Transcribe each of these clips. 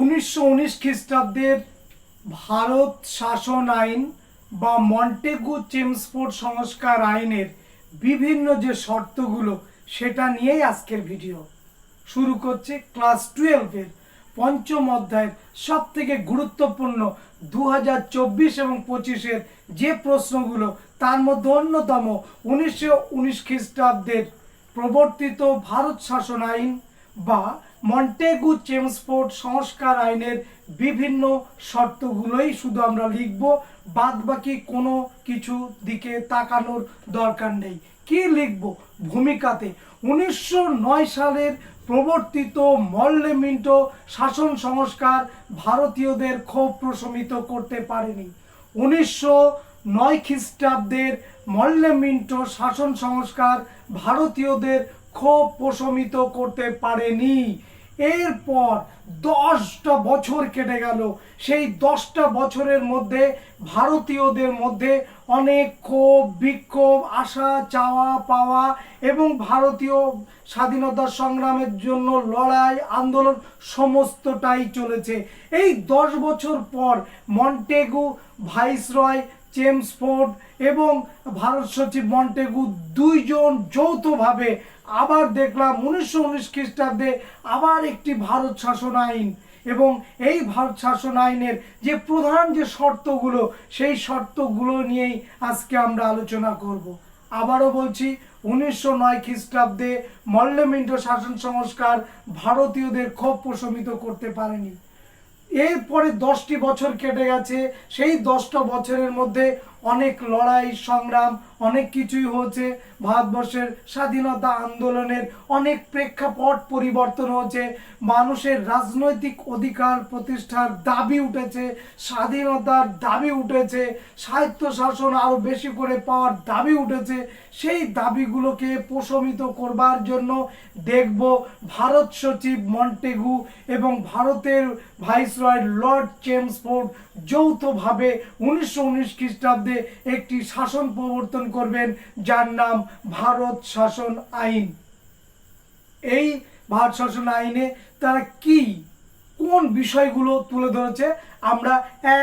উনিশশো উনিশ খ্রিস্টাব্দের ভারত শাসন আইন বা মন্টেগু চেমসফোর্ড সংস্কার আইনের বিভিন্ন যে শর্তগুলো, সেটা নিয়েই আজকের ভিডিও। শুরু করছে ক্লাস টুয়েলভের পঞ্চম অধ্যায়ের সব থেকে গুরুত্বপূর্ণ দু হাজার চব্বিশ এবং পঁচিশের যে প্রশ্নগুলো, তার মধ্যে অন্যতম উনিশশো উনিশ খ্রিস্টাব্দের প্রবর্তিত ভারত শাসন আইন বা মন্টেগু চেমসফোর্ড সংস্কার আইনের বিভিন্ন শর্তগুলোই শুধু আমরা লিখব বাদ বাকি কোনো কিছু দিকে তাকানোর দরকার নেই। কি লিখব? ভূমিকাতে, উনিশশো নয় সালের প্রবর্তিত মল্লেমিন্টো শাসন সংস্কার ভারতীয়দের ক্ষোভ প্রশমিত করতে পারেনি। উনিশশো নয় খ্রিস্টাব্দের মল্লেমিন্টো শাসন সংস্কার ভারতীয়দের ক্ষোভ প্রশমিত করতে পারেনি। এরপর দশটা বছর কেটে গেল। সেই দশটা বছরের মধ্যে ভারতীয়দের মধ্যে অনেক ক্ষোভ, বিক্ষোভ, আশা, চাওয়া, পাওয়া এবং ভারতীয় স্বাধীনতা সংগ্রামের জন্য লড়াই, আন্দোলন সমস্তটাই চলেছে। এই দশ বছর পর মন্টেগু, ভাইসরয়, চেমসফোর্ড এবং ভারত সচিব মন্টেগু দুইজন যৌথভাবে আবার দেখলাম উনিশশো উনিশ খ্রিস্টাব্দে আবার একটি ভারত শাসন আইন। এবং এই ভারত শাসন আইনের যে প্রধান যে শর্তগুলো, সেই শর্তগুলো নিয়েই আজকে আমরা আলোচনা করব। আবারও বলছি, উনিশশো নয় খ্রিস্টাব্দে মল্লমিন্টো শাসন সংস্কার ভারতীয়দের ক্ষোভ প্রশমিত করতে পারেনি। এরপরে দশটি বছর কেটে গেছে, সেই দশটা বছরের মধ্যে অনেক লড়াই, সংগ্রাম, অনেক কিছুই হয়েছে। ভারতবর্ষের স্বাধীনতা আন্দোলনের অনেক প্রেক্ষাপট পরিবর্তন হয়েছে। মানুষের রাজনৈতিক অধিকার প্রতিষ্ঠার দাবি উঠেছে, স্বাধীনতার দাবি উঠেছে, সাহিত্য শাসন আরও বেশি করে পাওয়ার দাবি উঠেছে। সেই দাবিগুলোকে প্রশমিত করবার জন্য দেখব ভারত সচিব মন্টেগু এবং ভারতের ভাইসরয় লর্ড চেমসফোর্ড যৌথভাবে উনিশশো উনিশ খ্রিস্টাব্দে একটি শাসন প্রবর্তন করবেন, যার নাম ভারত শাসন আইন। এই ভারত শাসন আইনে তারা কি, কোন বিষয়গুলো তুলে ধরেছে, আমরা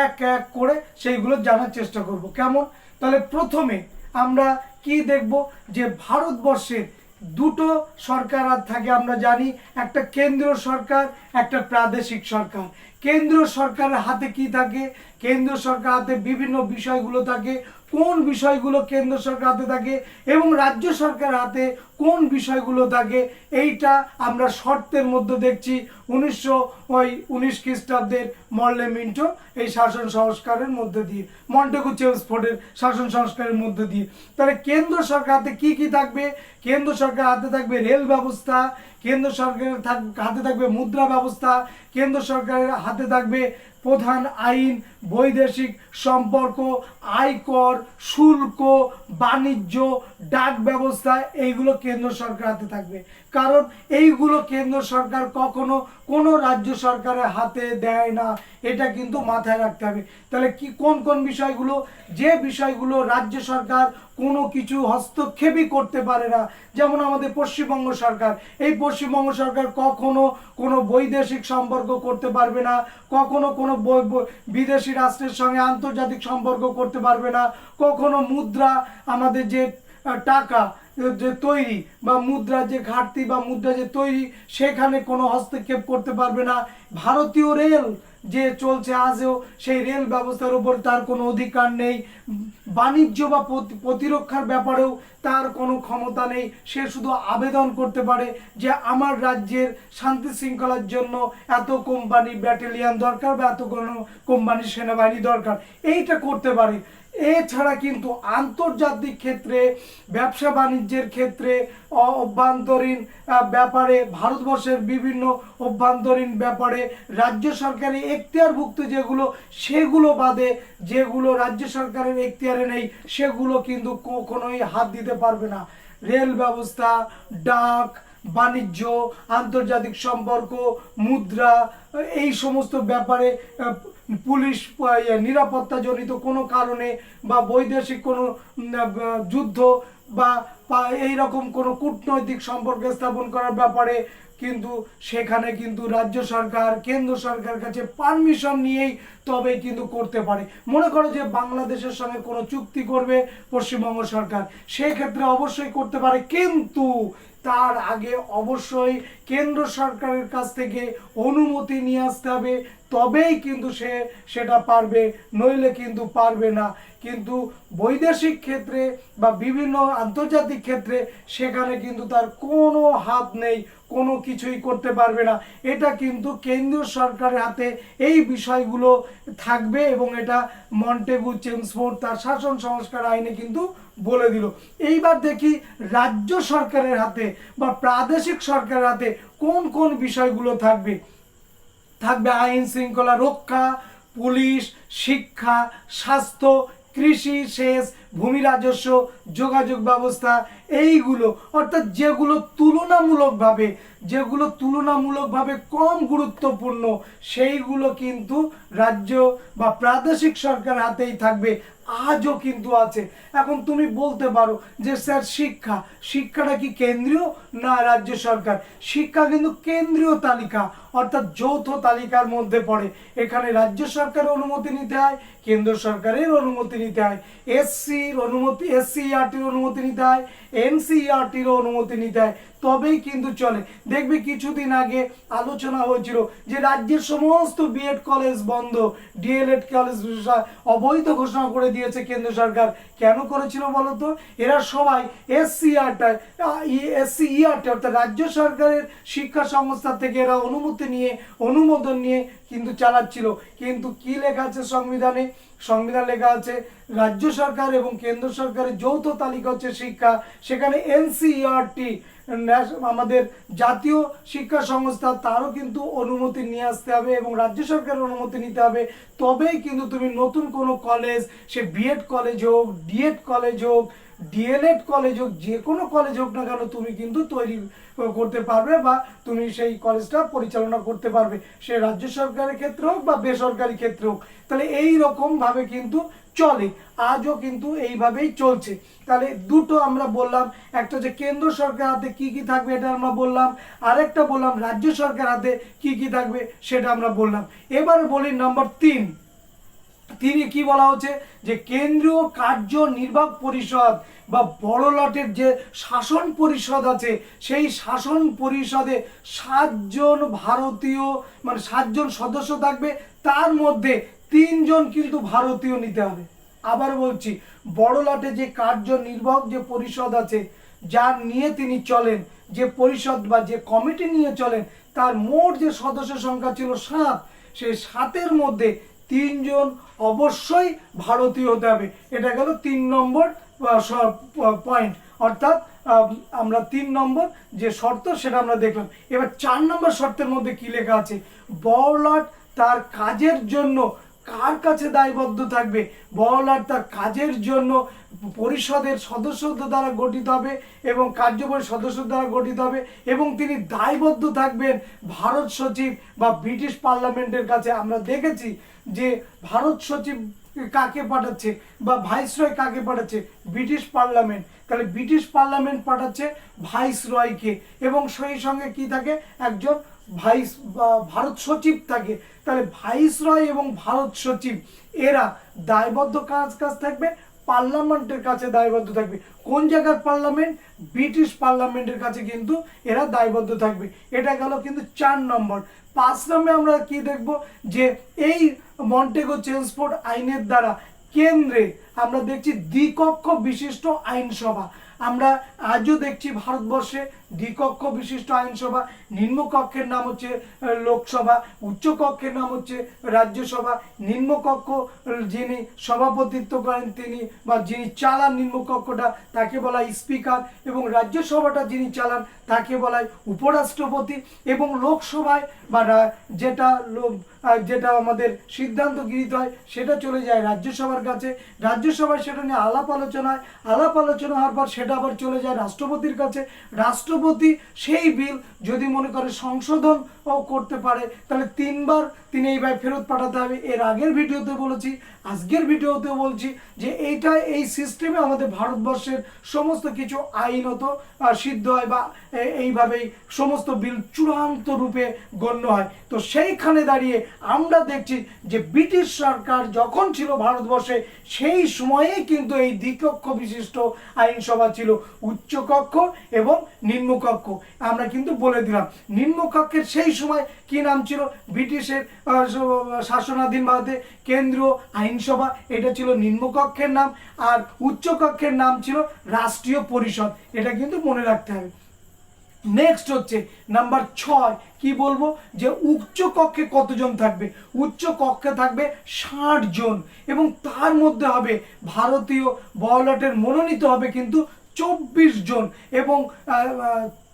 এক এক করে সেইগুলো জানার চেষ্টা করব। কেমন? তাহলে প্রথমে আমরা কি দেখব যে ভারতবর্ষের দুটো সরকার আর থাকে, আমরা জানি। একটা কেন্দ্র সরকার, একটা প্রাদেশিক সরকার। কেন্দ্র সরকারের হাতে কি থাকে? কেন্দ্র সরকার হাতে বিভিন্ন বিষয়গুলো থাকে। কোন বিষয়গুলো কেন্দ্র সরকার হাতে থাকে? এবং রাজ্য সরকার হাতে কোন বিষয়গুলো থাকে এইটা আমরা শর্তের মধ্যে দেখছি। উনিশশো, ওই উনিশ খ্রিস্টাব্দের মল্লে মিন্টো এই শাসন সংস্কারের মধ্যে দিয়ে, মন্টেগু চেমসফোর্ডের শাসন সংস্কারের মধ্যে দিয়ে। তাহলে কেন্দ্র সরকার হাতে কী কী থাকবে? কেন্দ্র সরকার হাতে থাকবে রেল ব্যবস্থা, কেন্দ্র সরকারের হাতে থাকবে মুদ্রা ব্যবস্থা, কেন্দ্র সরকারের হাতে থাকবে প্রধান আইন, বৈদেশিক সম্পর্ক, আয়কর, শুল্ক, বাণিজ্য, ডাক ব্যবস্থা, এইগুলো কেন্দ্র সরকার হাতে থাকবে। কারণ এইগুলো কেন্দ্র সরকার কখনো কোনো রাজ্য সরকারের হাতে দেয় না। এটা কিন্তু মাথায় রাখতে হবে। তাহলে কি, কোন কোন বিষয়গুলো, যে বিষয়গুলো রাজ্য সরকার কোনো কিছু হস্তক্ষেপই করতে পারে না, যেমন আমাদের পশ্চিমবঙ্গ সরকার। এই পশ্চিমবঙ্গ সরকার কখনো কোনো বৈদেশিক সম্পর্ক করতে পারবে না, কখনো কোনো বিদেশি রাষ্ট্রের সঙ্গে আন্তর্জাতিক সম্পর্ক করতে পারবে না, কখনো মুদ্রা, আমাদের যে টাকা যে তৈরি বা মুদ্রা যে ঘাটতি বা মুদ্রা যে তৈরি, সেখানে কোনো হস্তক্ষেপ করতে পারবে না। ভারতীয় রেল যে চলছে আজও, সেই রেল ব্যবস্থার উপর তার কোনো অধিকার নেই। বাণিজ্য বা প্রতিরক্ষার ব্যাপারেও তার কোনো ক্ষমতা নেই। সে শুধু আবেদন করতে পারে যে আমার রাজ্যের শান্তি শৃঙ্খলার জন্য এত কোম্পানি ব্যাটালিয়ান দরকার বা এত কোনো কোম্পানি সেনাবাহিনী দরকার। এইটা করতে পারে। এছাড়া কিন্তু আন্তর্জাতিক ক্ষেত্রে, ব্যবসা বাণিজ্যের ক্ষেত্রে অভ্যন্তরীণ ব্যাপারে, ভারতবর্ষের বিভিন্ন অভ্যন্তরীণ ব্যাপারে, রাজ্য সরকারের এখতিয়ারভুক্ত যেগুলো, সেগুলো বাদে যেগুলো রাজ্য সরকারের এখতিয়ারে নেই, সেগুলো কিন্তু কখনোই হাত দিতে পারবে না। রেল ব্যবস্থা, ডাক, বাণিজ্য, আন্তর্জাতিক সম্পর্ক, মুদ্রা, এই সমস্ত ব্যাপারে পুলিশ ইয়ে, নিরাপত্তাজনিত কোনো কারণে বা বৈদেশিক কোনো যুদ্ধ বা এই রকম কোনো কূটনৈতিক সম্পর্ক স্থাপন করার ব্যাপারে কিন্তু সেখানে কিন্তু রাজ্য সরকার কেন্দ্র সরকার কাছে পারমিশন নিয়েই তবে কিন্তু করতে পারে। মনে করো যে বাংলাদেশের সঙ্গে কোনো চুক্তি করবে পশ্চিমবঙ্গ সরকার সেক্ষেত্রে অবশ্যই করতে পারে কিন্তু তার আগে অবশ্যই কেন্দ্র সরকারের কাছ থেকে অনুমতি নিয়ে আসতে হবে, তবেই কিন্তু সে সেটা পারবে, নইলে কিন্তু পারবে না। কিন্তু বৈদেশিক ক্ষেত্রে বা বিভিন্ন আন্তর্জাতিক ক্ষেত্রে সেখানে কিন্তু তার কোনো হাত নেই, কোনো কিছুই করতে পারবে না। এটা কিন্তু কেন্দ্রীয় সরকারের হাতে এই বিষয়গুলো থাকবে এবং এটা মন্টেগু চেমসফোর্ড তার শাসন সংস্কার আইনে কিন্তু বলে দিল। এইবার দেখি রাজ্য সরকারের হাতে বা প্রাদেশিক সরকারের হাতে কোন কোন বিষয়গুলো থাকবে? থাকবে আইন শৃঙ্খলা রক্ষা, পুলিশ, শিক্ষা, স্বাস্থ্য কৃষি, সেচ, ভূমি রাজস্ব, যোগাযোগ ব্যবস্থা, এইগুলো, অর্থাৎ যেগুলো তুলনামূলকভাবে যেগুলো তুলনামূলকভাবে কম গুরুত্বপূর্ণ, সেইগুলো কিন্তু রাজ্য বা প্রাদেশিক সরকার হাতেই থাকবে, আজও কিন্তু আছে। এখন তুমি বলতে পারো যে, স্যার, শিক্ষা, শিক্ষাটা কি কেন্দ্রীয় না রাজ্য সরকার? শিক্ষা কিন্তু কেন্দ্রীয় তালিকা অর্থাৎ যৌথ তালিকার মধ্যে পড়ে। এখানে রাজ্য সরকারের অনুমতি নিতে হয়, কেন্দ্র সরকারের অনুমতি নিতে হয়, এসসির অনুমতি এসসিআরটির অনুমতি নিতে হয় এনসিআরটির অনুমতি নিতে হয়। তবেই কিন্তু চলে। দেখবে কিছুদিন আগে আলোচনা হয়েছিল যে রাজ্যের সমস্ত বিএড কলেজ বন্ধ ডিএলএড কলেজ অবৈধ ঘোষণা করে দিয়েছে কেন্দ্র সরকার। কেন করেছিল বলতো এরা সবাই এসসিআরটা এসসি ইআরটি অর্থাৎ রাজ্য সরকারের শিক্ষা সংস্থা থেকে এরা অনুমতি নিয়ে, অনুমোদন নিয়ে কিন্তু চালাচ্ছিল। কিন্তু কি লেখা আছে সংবিধানে? সংবিধান লেখা আছে, রাজ্য সরকার এবং কেন্দ্র সরকারের যৌথ তালিকা হচ্ছে শিক্ষা। সেখানে এনসিইআরটি আমাদের জাতীয় শিক্ষা সংস্থা, তারও কিন্তু অনুমতি নিয়ে আসতে হবে এবং রাজ্য সরকারের অনুমতি নিতে হবে। তবেই কিন্তু তুমি নতুন কোনো কলেজ, সে বিএড কলেজ হোক ডিএড কলেজ হোক ডিএলএড কলেজ হোক, যে কোনো কলেজ হোক না কেন, তুমি কিন্তু তৈরি করতে পারবে বা তুমি সেই কলেজটা পরিচালনা করতে পারবে। সে রাজ্য সরকারের ক্ষেত্রে হোক বা বেসরকারি ক্ষেত্রে হোক, তাহলে এই রকমভাবে কিন্তু চলে। আজও কিন্তু এইভাবেই চলছে। তাহলে দুটো আমরা বললাম, একটা যে কেন্দ্র সরকার হাতে কি কি থাকবে এটা আমরা বললাম, আরেকটা বললাম রাজ্য সরকার হাতে কি কি থাকবে সেটা আমরা বললাম। এবারে বলি নাম্বার তিন। তিনি কি বলা হচ্ছে? যে কেন্দ্রীয় কার্যনির্বাহক পরিষদ বা বড় লটের যে শাসন পরিষদ আছে, সেই শাসন পরিষদে সাতজন ভারতীয় মানে সাতজন সদস্য থাকবে। তার মধ্যে তিনজন কিন্তু ভারতীয় নিতে হবে। আবার বলছি, বড় লটে যে কার্যনির্বাহক যে পরিষদ আছে, যার নিয়ে তিনি চলেন, যে পরিষদ বা যে কমিটি নিয়ে চলেন, তার মোট যে সদস্য সংখ্যা ছিল সাত, সেই সাতের মধ্যে তিনজন অবশ্যই ভারতীয় হতে হবে এটা গেল তিন নম্বর পয়েন্ট অর্থাৎ আমরা তিন নম্বর যে শর্ত সেটা আমরা দেখলাম। এবার চার নম্বর শর্তের মধ্যে কি লেখা আছে? বড়লাট তার কাজের জন্য কার কাছে দায়বদ্ধ থাকবে? বড়লাট তার কাজের জন্য পরিষদের সদস্যদের দ্বারা গঠিত হবে এবং কার্যকরী সদস্য দ্বারা গঠিত হবে এবং তিনি দায়বদ্ধ থাকবেন। ভারত সচিব বা ব্রিটিশ পার্লামেন্টের কাছে আমরা দেখেছি যে ভারত সচিব কাকে পাঠাচ্ছে বা ভাইসরয় কাকে পাঠাচ্ছে? British parliament. তাহলে ব্রিটিশ পার্লামেন্ট পাঠাচ্ছে ভাইসরয়কে এবং সেই সঙ্গে কি থাকে? একজন ভাইস ভারত সচিব থাকে। তাহলে ভাইসরয় এবং ভারত সচিব, এরা দায়বদ্ধ কাজ কাজ থাকবে, পার্লামেন্টের কাছে দায়বদ্ধ থাকবে। কোন জায়গার পার্লামেন্ট? ব্রিটিশ পার্লামেন্টের কাছে কিন্তু এরা দায়বদ্ধ থাকবে। এটা গেল কিন্তু চার নম্বর। পাঁচ নম্বরে আমরা কি দেখব? যে এই মন্টেগো চেন্সপোর্ট আইনের দ্বারা কেন্দ্রে আমরা দেখছি দ্বিকক্ষ বিশিষ্ট আইনসভা। আমরা আজও দেখছি ভারতবর্ষে দ্বিকক্ষ বিশিষ্ট আইনসভা, নিম্নকক্ষের নাম হচ্ছে লোকসভা, উচ্চকক্ষের নাম হচ্ছে রাজ্যসভা, নিম্নকক্ষ যিনি সভাপতিত্ব করেন তিনি বা যিনি চালান নিম্নকক্ষটা, তাকে বলা স্পিকার এবং রাজ্যসভাটা যিনি চালান, তাকে বলা হয় উপরাষ্ট্রপতি এবং লোকসভায় বা যেটা লোক যেটা আমাদের সিদ্ধান্ত গৃহীত হয়, সেটা চলে যায় রাজ্যসভার কাছে। রাজ্যসভায় সেটা নিয়ে আলাপ আলোচনা হয়। আলাপ আলোচনা হওয়ার পর সেটা আবার চলে যায় রাষ্ট্রপতির কাছে। রাষ্ট্রপতি সেই বিল যদি মনে করে সংশোধন ও করতে পারে, তাহলে তিনবার তিনি এইভাবে ফেরত পাঠাতে হবে। এর আগের ভিডিওতে বলেছি, আজকের ভিডিওতে বলছি যে এইটা এই সিস্টেমে আমাদের ভারতবর্ষের সমস্ত কিছু আইনত সিদ্ধ হয় বা এইভাবেই সমস্ত বিল চূড়ান্ত রূপে গণ্য হয়। তো সেইখানে দাঁড়িয়ে আমরা দেখছি যে ব্রিটিশ সরকার যখন ছিল ভারতবর্ষে, সেই সময়েই কিন্তু এই দ্বিকক্ষ বিশিষ্ট আইনসভা ছিল উচ্চকক্ষ এবং নিম্নকক্ষ। আমরা কিন্তু বলে দিলাম, নিম্নকক্ষের সেই সময় কি নাম ছিল? ব্রিটিশের শাসনাধীন ভারতে কেন্দ্রীয় আইনসভা, এটা ছিল নিম্নকক্ষের নাম, আর উচ্চকক্ষের নাম ছিল রাষ্ট্রীয় পরিষদ। এটা কিন্তু মনে রাখতে হবে। নেক্সট হচ্ছে নাম্বার ছয়। কি বলব? যে উচ্চ কক্ষে কতজন থাকবে? উচ্চ কক্ষে থাকবে ষাট জন। এবং তার মধ্যে হবে ভারতীয় বয়লটের মনোনীত হবে কিন্তু চব্বিশ জন। এবং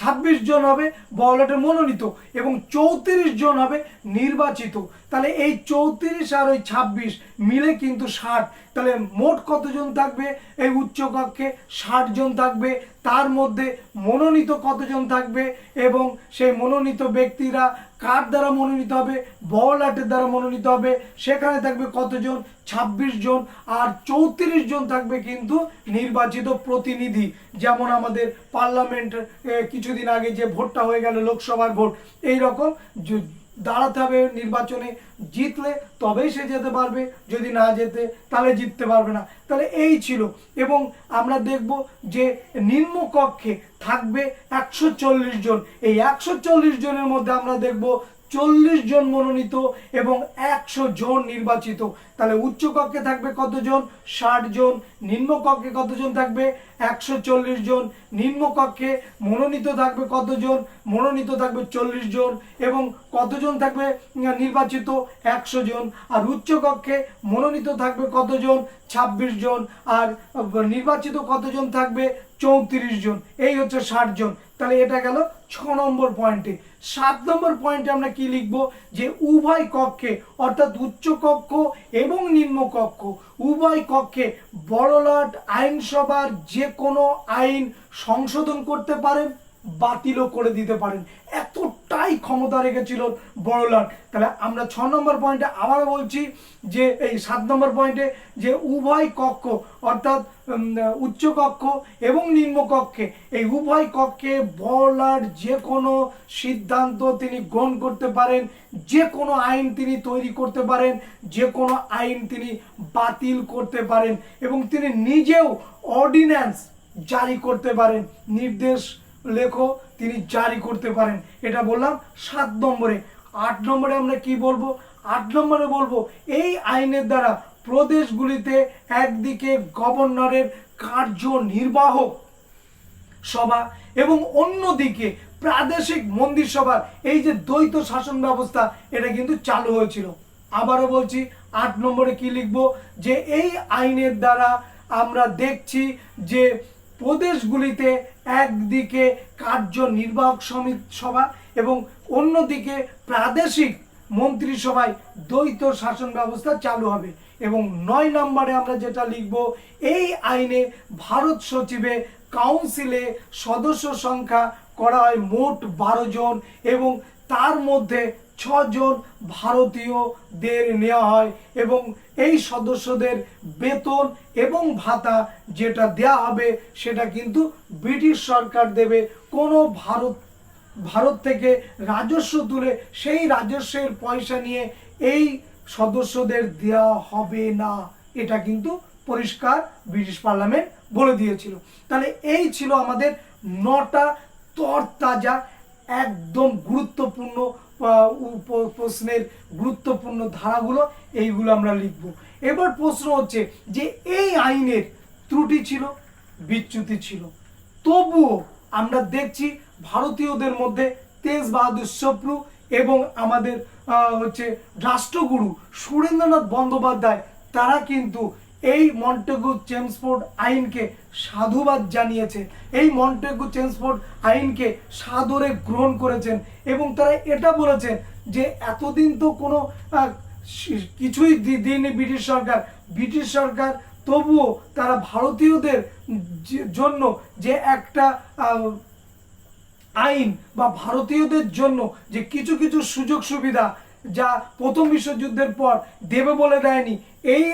ছাব্বিশ জন হবে বড়লাটের মনোনীত এবং চৌত্রিশ জন হবে নির্বাচিত। তাহলে এই চৌত্রিশ আর ওই ছাব্বিশ মিলে কিন্তু ষাট। তাহলে মোট কতজন থাকবে? এই উচ্চকক্ষে ষাট জন থাকবে। তার মধ্যে মনোনীত কতজন থাকবে? এবং সেই মনোনীত ব্যক্তিরা কার দ্বারা মনোনীত হবে? বল আটের দ্বারা মনোনীত হবে। সেখানে থাকবে কতজন? ছাব্বিশ জন। আর চৌত্রিশ জন থাকবে কিন্তু নির্বাচিত প্রতিনিধি। যেমন আমাদের পার্লামেন্ট কিছুদিন আগে যে ভোটটা হয়ে গেল, লোকসভার ভোট। এই রকম দাঁড়াতে হবে নির্বাচনে। জিতলে তবেই সে যেতে পারবে, যদি না যেতে তাহলে জিততে পারবে না। তাহলে এই ছিল। এবং আমরা দেখব যে নিম্ন কক্ষে থাকবে একশো চল্লিশ জন। এই একশো চল্লিশ জনের মধ্যে আমরা দেখব চল্লিশ জন মনোনীত এবং একশো জন নির্বাচিত। তাহলে উচ্চ কক্ষে থাকবে কতজন? ষাট জন। নিম্ন কক্ষে কতজন থাকবে? একশো চল্লিশ জন। নিম্ন কক্ষে মনোনীত থাকবে কতজন? মনোনীত থাকবে চল্লিশ জন এবং কতজন থাকবে নির্বাচিত? একশো জন। আর উচ্চ কক্ষে মনোনীত থাকবে কতজন? ছাব্বিশ জন। আর নির্বাচিত কতজন থাকবে? চৌত্রিশ জন। এই হচ্ছে ষাট জন। তাহলে এটা গেল ছ নম্বর পয়েন্টে সাত নম্বর পয়েন্টে আমরা কি লিখব? যে উভয় কক্ষে, অর্থাৎ উচ্চ কক্ষ এবং নিম্ন কক্ষ, উভয় কক্ষে বড়লাট আইনসভার যে কোনো আইন সংশোধন করতে পারেন। বাতিলও করে দিতে পারেন। এতটাই ক্ষমতা রেখেছিল বড়লাট। তাহলে আমরা ছ নম্বর পয়েন্টে আবার বলছি যে, এই সাত নম্বর পয়েন্টে যে উভয় কক্ষ, অর্থাৎ উচ্চ কক্ষ এবং নিম্ন কক্ষে, এই উভয় কক্ষে বড়লাট যে কোনো সিদ্ধান্ত তিনি গ্রহণ করতে পারেন, যে কোনো আইন তিনি তৈরি করতে পারেন, যে কোনো আইন তিনি বাতিল করতে পারেন এবং তিনি নিজেও অর্ডিন্যান্স জারি করতে পারেন, নির্দেশ লেখো, তিনি জারি করতে পারেন। এটা বললাম সাত নম্বরে। আট নম্বরে আমরা কি বলব? আট নম্বরে বলব, এই আইনের দ্বারা প্রদেশগুলিতে একদিকে গভর্নরের কার্যনির্বাহক সভা এবং অন্যদিকে প্রাদেশিক মন্দির সভার এই যে দ্বৈত শাসন ব্যবস্থা, এটা কিন্তু চালু হয়েছিল। আবারও বলছি, আট নম্বরে কি লিখব? যে এই আইনের দ্বারা আমরা দেখছি যে প্রদেশগুলিতে একদিকে কার্যনির্বাহক সমিতি সভা এবং অন্যদিকে প্রাদেশিক মন্ত্রিসভায় দ্বৈত শাসন ব্যবস্থা চালু হবে এবং নয় নম্বরে আমরা যেটা লিখব, এই আইনে ভারত সচিবে কাউন্সিলে সদস্য সংখ্যা করা হয় মোট বারো জন এবং তার মধ্যে ছজন ভারতীয়দের নেওয়া হয় এবং এই সদস্যদের বেতন এবং ভাতা যেটা দেয়া হবে সেটা কিন্তু ব্রিটিশ সরকার দেবে। কোনো ভারত ভারত থেকে রাজস্ব তুলে সেই রাজস্বের পয়সা নিয়ে এই সদস্যদের দেওয়া হবে না। এটা কিন্তু পরিষ্কার ব্রিটিশ পার্লামেন্ট বলে দিয়েছিল। তাহলে এই ছিল আমাদের নটা তরতাজা, একদম গুরুত্বপূর্ণ প্রশ্নের গুরুত্বপূর্ণ ধারাগুলো এইগুলো আমরা লিখব। এবার প্রশ্ন হচ্ছে যে এই আইনের ত্রুটি ছিল, বিচ্যুতি ছিল। তবুও আমরা দেখছি ভারতীয়দের মধ্যে তেজ বাহাদুর সপ্রু এবং আমাদের হচ্ছে রাষ্ট্রগুরু সুরেন্দ্রনাথ বন্দ্যোপাধ্যায়, তারা কিন্তু এই মন্টেগু চেমসফোর্ড আইনকে সাধুবাদ জানিয়েছে। এই মন্টেগু চেমসফোর্ড আইনকে সাদরে গ্রহণ করেছেন এবং তারা এটা বলেছেন যে এতদিন তো কোনো কিছুই দি- দিইনি ব্রিটিশ সরকার। ব্রিটিশ সরকার তবুও তারা ভারতীয়দের জন্য যে একটা আইন বা ভারতীয়দের জন্য যে কিছু কিছু সুযোগ সুবিধা যা প্রথম বিশ্বযুদ্ধের পর দেবে বলে দেয়নি। এই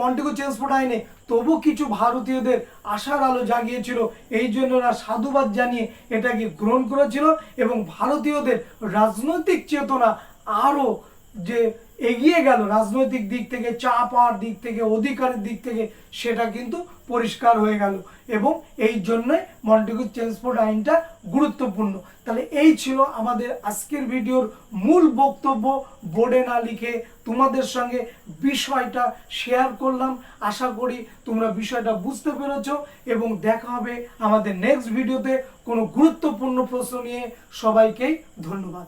মন্টেগো চেঞ্জফোর্ড আইনে তবু কিছু ভারতীয়দের আশার আলো জাগিয়েছিল। এই জন্য ওরা সাধুবাদ জানিয়ে এটাকে গ্রহণ করেছিল এবং ভারতীয়দের রাজনৈতিক চেতনা আরও যে এগিয়ে গেল রাজনৈতিক দিক থেকে, চা পাওয়ার দিক থেকে, অধিকারের দিক থেকে, সেটা কিন্তু পরিষ্কার হয়ে গেল। এবং এই জন্যই মন্টেগু ট্রান্সপোর্ট আইনটা গুরুত্বপূর্ণ। তাহলে এই ছিল আমাদের আজকের ভিডিওর মূল বক্তব্য। বোর্ডে না লিখে তোমাদের সঙ্গে বিষয়টা শেয়ার করলাম। আশা করি তোমরা বিষয়টা বুঝতে পেরেছ এবং দেখা হবে আমাদের নেক্সট ভিডিওতে কোনো গুরুত্বপূর্ণ প্রশ্ন নিয়ে। সবাইকেই ধন্যবাদ।